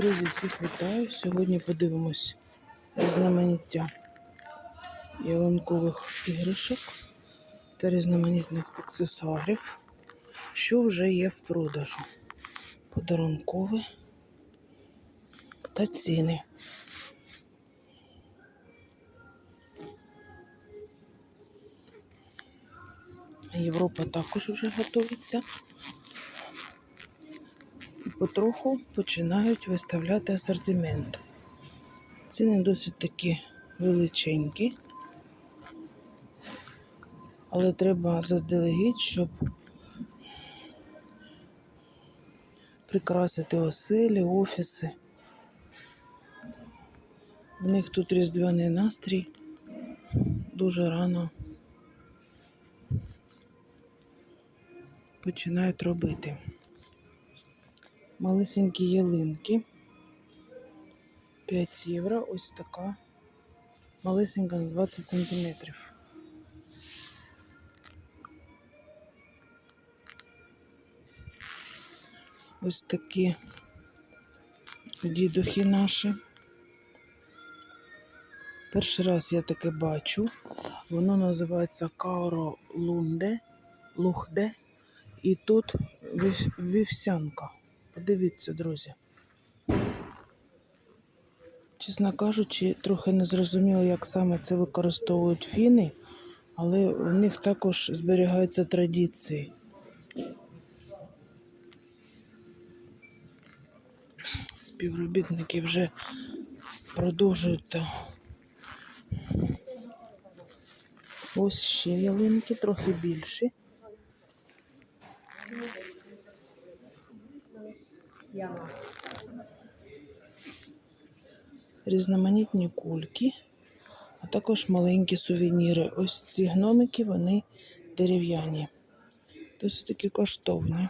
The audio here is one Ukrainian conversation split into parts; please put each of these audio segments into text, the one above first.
Друзі, всіх вітаю. Сьогодні подивимось різноманіття ялинкових іграшок та різноманітних аксесуарів, що вже є в продажу. Подарункове та ціни. Європа також вже готується. Потроху починають виставляти асортимент. Ціни досить такі величенькі, але треба заздалегідь, щоб прикрасити оселі, офіси. В них тут різдвяний настрій дуже рано починають робити. Малесенькі ялинки. 5 євро. Ось така. Малесенька на 20 сантиметрів. Ось такі дідухи наші. Перший раз я таке бачу. Воно називається Каро Лунде, Лухде. І тут вів- вівсянка. Подивіться, друзі. Чесно кажучи, трохи не зрозуміло, як саме це використовують фіни, але у них також зберігаються традиції. Співробітники вже продовжують. Ось ще ялинки, трохи більші. Різноманітні кульки, а також маленькі сувеніри. Ось ці гномики, вони дерев'яні. Досить таки коштовні.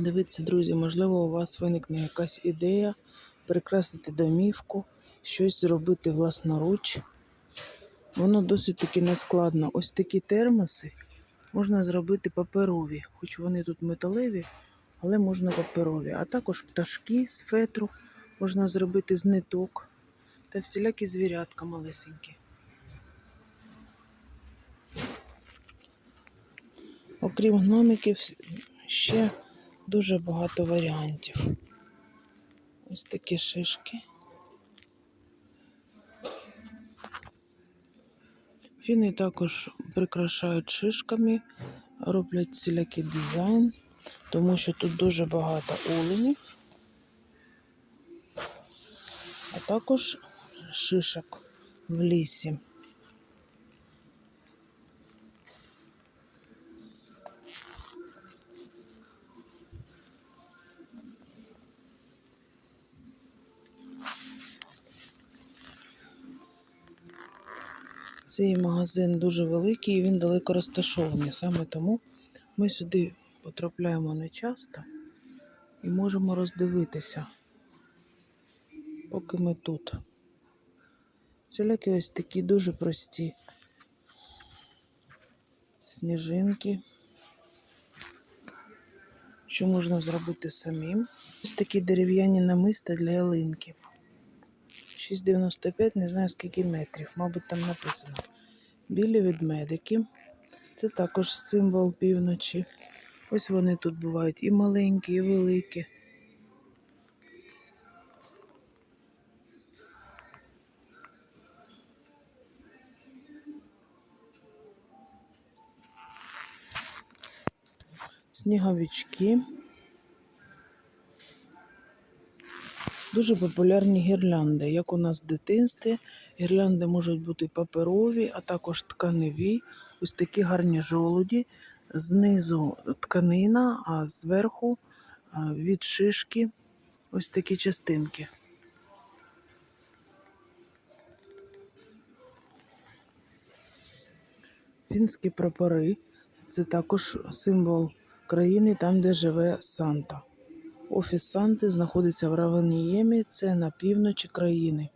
Дивіться, друзі, можливо, у вас виникне якась ідея прикрасити домівку, щось зробити власноруч. Воно досить таки нескладно. Ось такі термоси можна зробити паперові, хоч вони тут металеві, але можна паперові. А також пташки з фетру можна зробити з ниток та всілякі звірятка малесенькі. Окрім гномиків, ще дуже багато варіантів. Ось такі шишки. Фіни також прикрашають шишками, роблять всілякий дизайн, тому що тут дуже багато оленів, а також шишок в лісі. Цей магазин дуже великий і він далеко розташований. Саме тому ми сюди потрапляємо не часто і можемо роздивитися, поки ми тут. Всілякі ось такі дуже прості сніжинки, що можна зробити самим. Ось такі дерев'яні намиста для ялинки. 6,95, не знаю скільки метрів, мабуть, там написано. Білі ведмедики. Це також символ півночі. Ось вони тут бувають і маленькі, і великі. Сніговички. Дуже популярні гірлянди, як у нас в дитинстві. Гірлянди можуть бути паперові, а також тканеві. Ось такі гарні жолуді. Знизу тканина, а зверху від шишки ось такі частинки. Фінські прапори це також символ країни, там, де живе Санта. Офіс Санти знаходиться в Равеніємі, це на півночі країни.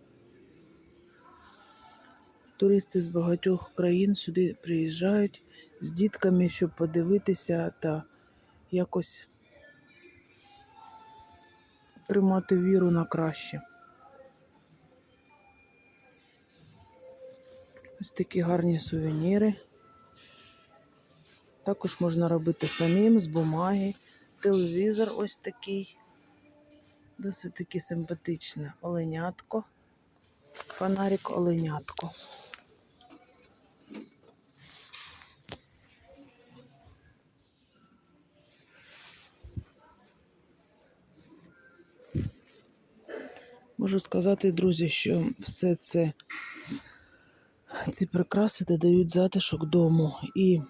Туристи з багатьох країн сюди приїжджають з дітками, щоб подивитися та якось тримати віру на краще. Ось такі гарні сувеніри. Також можна робити самим з бумаги. Телевізор ось такий. Досить таки симпатичне. Оленятко. Фонарик оленятко. Можу сказати, друзі, що все це ці прикраси додають затишок дому і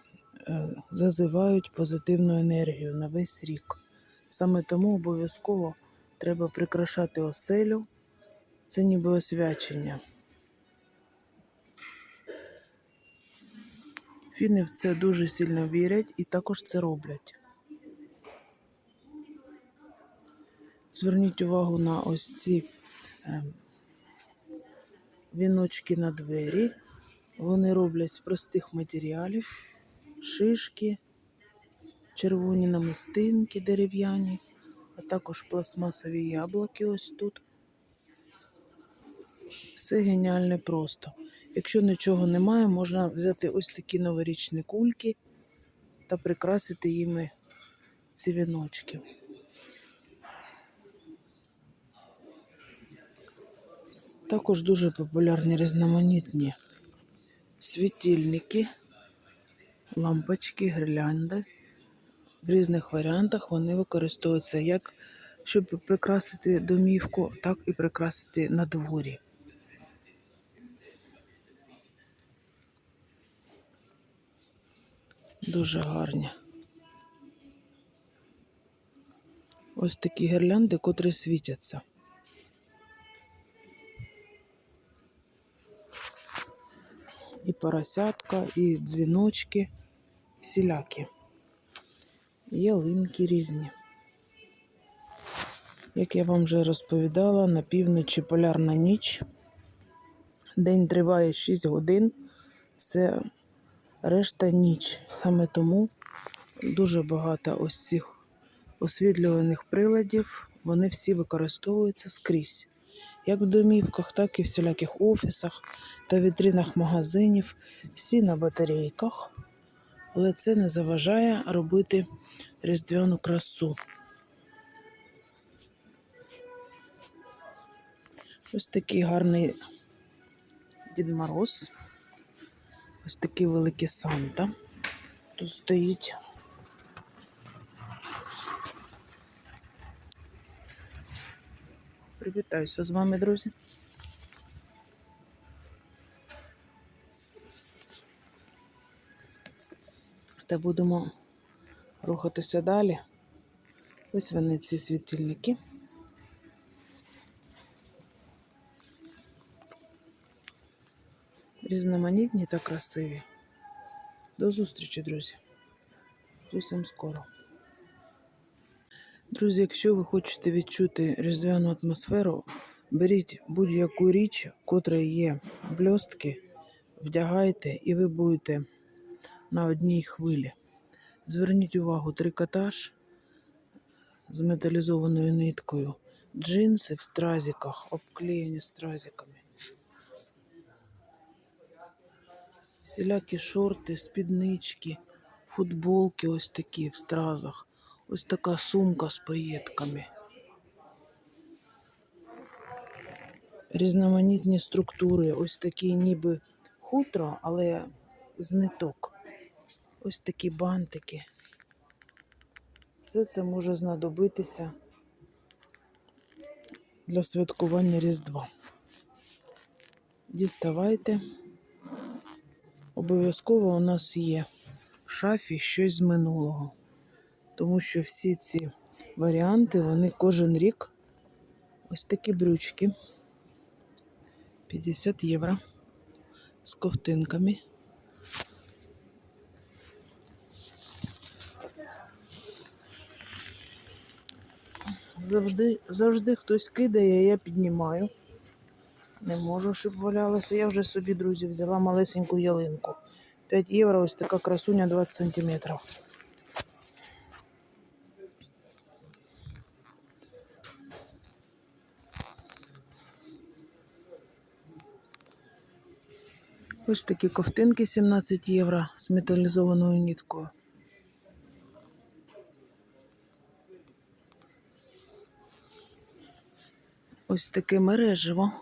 зазивають позитивну енергію на весь рік. Саме тому обов'язково треба прикрашати оселю. Це ніби освячення. Фіни в це дуже сильно вірять і також це роблять. Зверніть увагу на ось ці ем, віночки на двері. Вони роблять з простих матеріалів, шишки, червоні намистинки дерев'яні, а також пластмасові яблуки ось тут. Все геніальне просто. Якщо нічого немає, можна взяти ось такі новорічні кульки та прикрасити їми ці віночки. Також дуже популярні різноманітні світильники, лампочки, гірлянди. В різних варіантах вони використовуються як щоб прикрасити домівку, так і прикрасити на дворі. Дуже гарні. Ось такі гірлянди, котрі світяться. І поросятка, і дзвіночки, всілякі. Ялинки різні. Як я вам вже розповідала, на півночі полярна ніч. День триває 6 годин, все решта ніч. Саме тому дуже багато ось цих освітлюваних приладів, вони всі використовуються скрізь. Як в домівках, так і в всіляких офісах та вітринах магазинів, всі на батарейках. Але це не заважає робити різдвяну красу. Ось такий гарний Дід Мороз. Ось такий великий Санта. Тут стоїть. Привітаюся з вами, друзі. Та будемо рухатися далі. Ось вони ці світильники. Різноманітні та красиві. До зустрічі, друзі. Зовсім скоро. Друзі, якщо ви хочете відчути різдвяну атмосферу, беріть будь-яку річ, котра є бльостки, вдягайте, і ви будете на одній хвилі. Зверніть увагу, трикотаж з металізованою ниткою, джинси в стразиках, обклеєні стразиками. Всілякі шорти, спіднички, футболки ось такі в стразах. Ось така сумка з паєтками. Різноманітні структури, ось такі ніби хутро, але з ниток. Ось такі бантики. Все це може знадобитися для святкування Різдва. Діставайте. Обов'язково у нас є в шафі щось з минулого. Тому що всі ці варіанти, вони кожен рік ось такі брючки. 50 євро з ковтинками. Завжди, завжди хтось кидає, я піднімаю. Не можу, щоб валялося. Я вже собі, друзі, взяла малесеньку ялинку. 5 євро, ось така красуня 20 сантиметрів. Ось такі ковтинки 17 євро з металізованою ніткою. Ось таке мережево,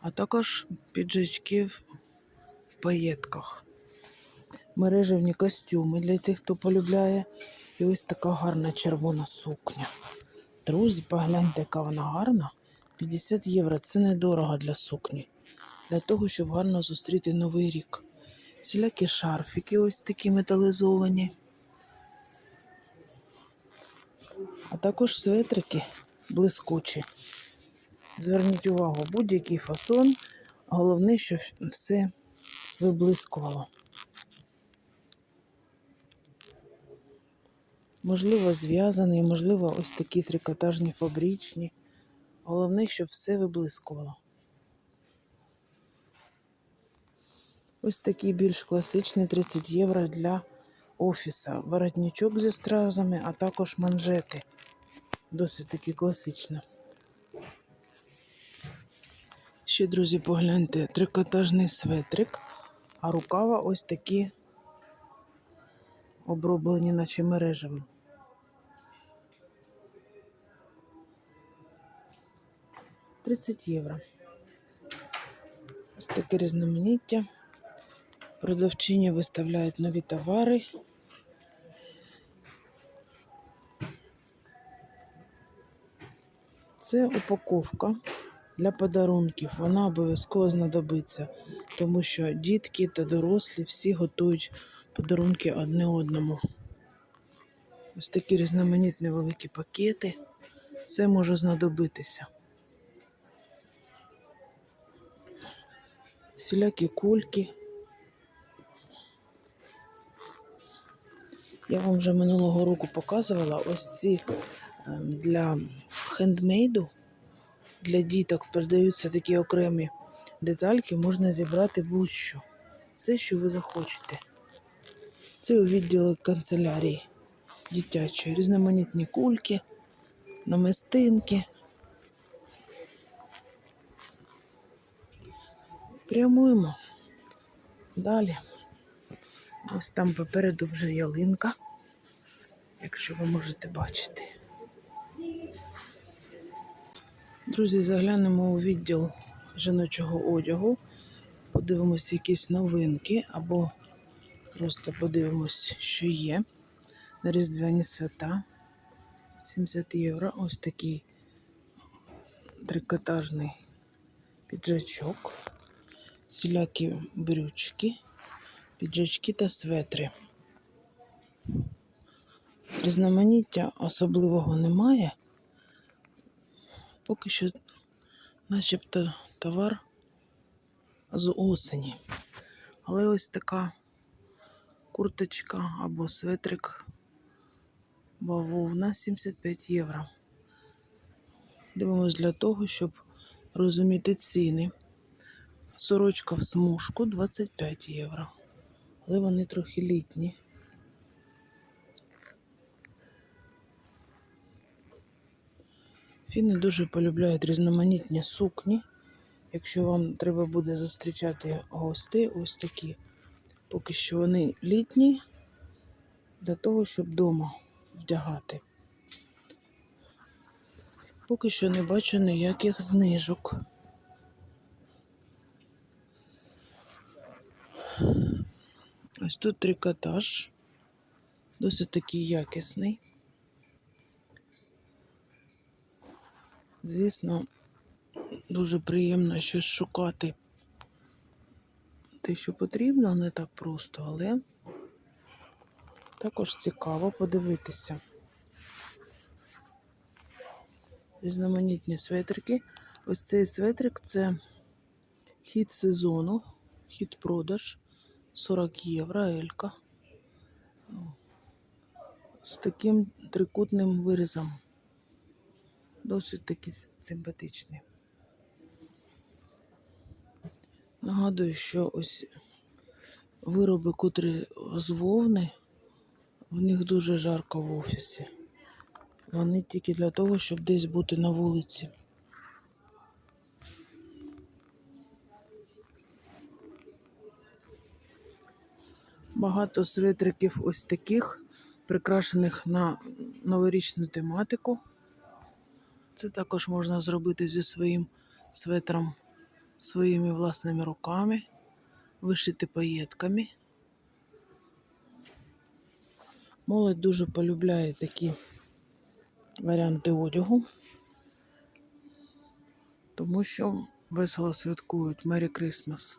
а також піджачки в паєтках. Мережевні костюми для тих, хто полюбляє. І ось така гарна червона сукня. Друзі, погляньте, яка вона гарна. 50 євро це недорого для сукні. Для того, щоб гарно зустріти новий рік. Всілякі шарфики ось такі металізовані. А також светрики блискучі. Зверніть увагу, будь-який фасон. Головне, щоб все виблискувало. Можливо, зв'язаний, можливо, ось такі трикотажні фабричні. Головне, щоб все виблискувало. Ось такий більш класичний 30 євро для офіса. Воротничок зі стразами, а також манжети. Досить таки класично. Ще, друзі, погляньте, трикотажний светрик, а рукава ось такі оброблені, наче мережевим. Тридцять євро. Ось таке різноманіття. Продавчині виставляють нові товари. Це упаковка для подарунків. Вона обов'язково знадобиться, тому що дітки та дорослі всі готують подарунки одне одному. Ось такі різноманітні великі пакети. Це може знадобитися. Всілякі кульки. Я вам вже минулого року показувала ось ці ем, для хендмейду, для діток передаються такі окремі детальки, можна зібрати будь-що. Все, що ви захочете. Це у відділі канцелярії дитячої, різноманітні кульки, намистинки. Прямуємо. Далі. Ось там попереду вже ялинка, якщо ви можете бачити. Друзі, заглянемо у відділ жіночого одягу, подивимося якісь новинки, або просто подивимось, що є на Різдвяні свята. 70 євро. Ось такий трикотажний піджачок, всілякі брючки піджачки та светри. Різноманіття особливого немає. Поки що начебто товар з осені. Але ось така курточка або светрик бавовна 75 євро. Дивимось для того, щоб розуміти ціни. Сорочка в смужку 25 євро але вони трохи літні. Фіни дуже полюбляють різноманітні сукні. Якщо вам треба буде зустрічати гостей, ось такі. Поки що вони літні для того, щоб вдома вдягати. Поки що не бачу ніяких знижок. Ось тут трикотаж, досить такий якісний. Звісно, дуже приємно щось шукати те, що потрібно, не так просто, але також цікаво подивитися. Різноманітні светрики. Ось цей светрик це хід сезону, хід продаж. 40 євро Елька. З таким трикутним вирізом. Досить таки с- симпатичні. Нагадую, що ось вироби, котрі з вовни, в них дуже жарко в офісі. Вони тільки для того, щоб десь бути на вулиці. Багато свитриків ось таких, прикрашених на новорічну тематику. Це також можна зробити зі своїм светром, своїми власними руками, вишити паєтками. Молодь дуже полюбляє такі варіанти одягу, тому що весело святкують Merry Christmas.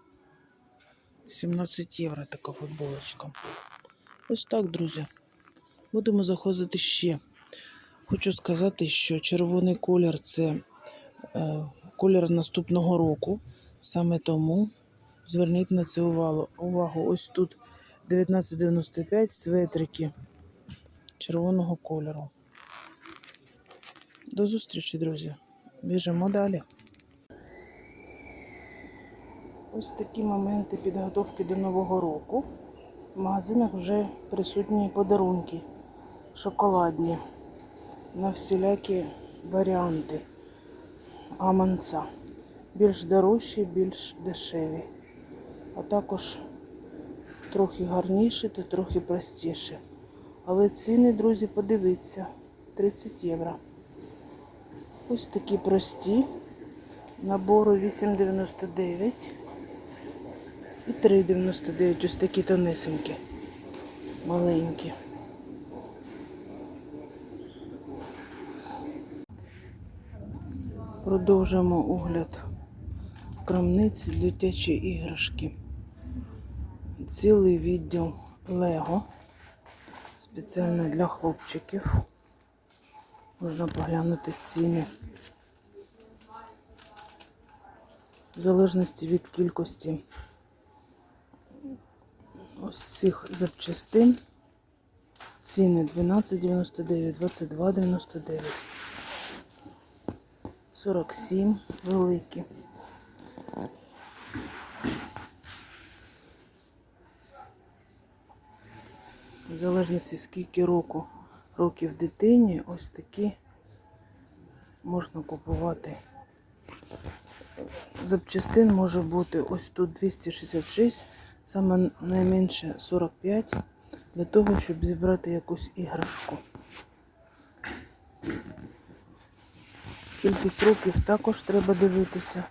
17 євро така футболочка. Ось так, друзі. Будемо заходити ще. Хочу сказати, що червоний колір це е, колір наступного року. Саме тому зверніть на це увагу. увагу. Ось тут 1995 светрики червоного кольору. До зустрічі, друзі. Біжимо далі. Ось такі моменти підготовки до Нового року. В магазинах вже присутні подарунки шоколадні на всілякі варіанти гаманця. Більш дорожчі, більш дешеві. А також трохи гарніші та трохи простіші. Але ціни, друзі, подивіться, 30 євро. Ось такі прості. Набору 8,99 і 3,99. Ось такі тонесенькі, маленькі. Продовжуємо огляд крамниці дитячі іграшки. Цілий відділ Лего. Спеціально для хлопчиків. Можна поглянути ціни. В залежності від кількості ось цих запчастин. Ціни 12,99, 22,99, 47 великі. В залежності скільки року, років дитині, ось такі можна купувати. Запчастин може бути ось тут 266, саме найменше 45, для того, щоб зібрати якусь іграшку. Кількість років також треба дивитися.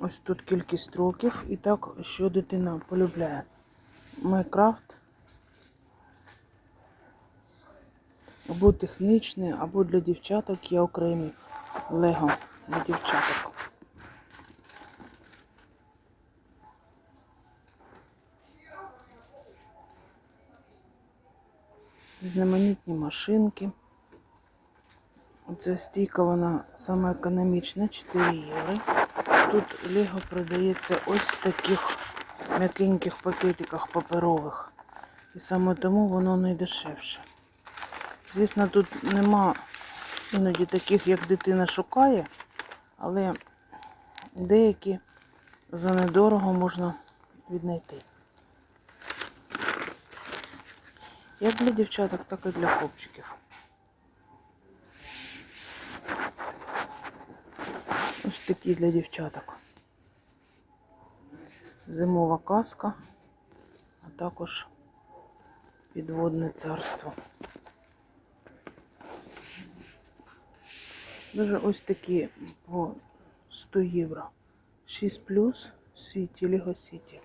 Ось тут кількість років і так, що дитина полюбляє. Майкрафт. Або технічний, або для дівчаток є окремі лего для дівчаток. Знаменітні машинки. Оця стійка, вона саме економічна, 4 євро. Тут Лего продається ось в таких м'якеньких пакетиках паперових. І саме тому воно найдешевше. Звісно, тут нема іноді таких, як дитина шукає, але деякі за недорого можна віднайти. Як для дівчаток, так і для хлопчиків. Ось такі для дівчаток. Зимова казка, а також підводне царство. Дуже ось такі по 100 євро. 6 плюс Сіті, Лего Сіті.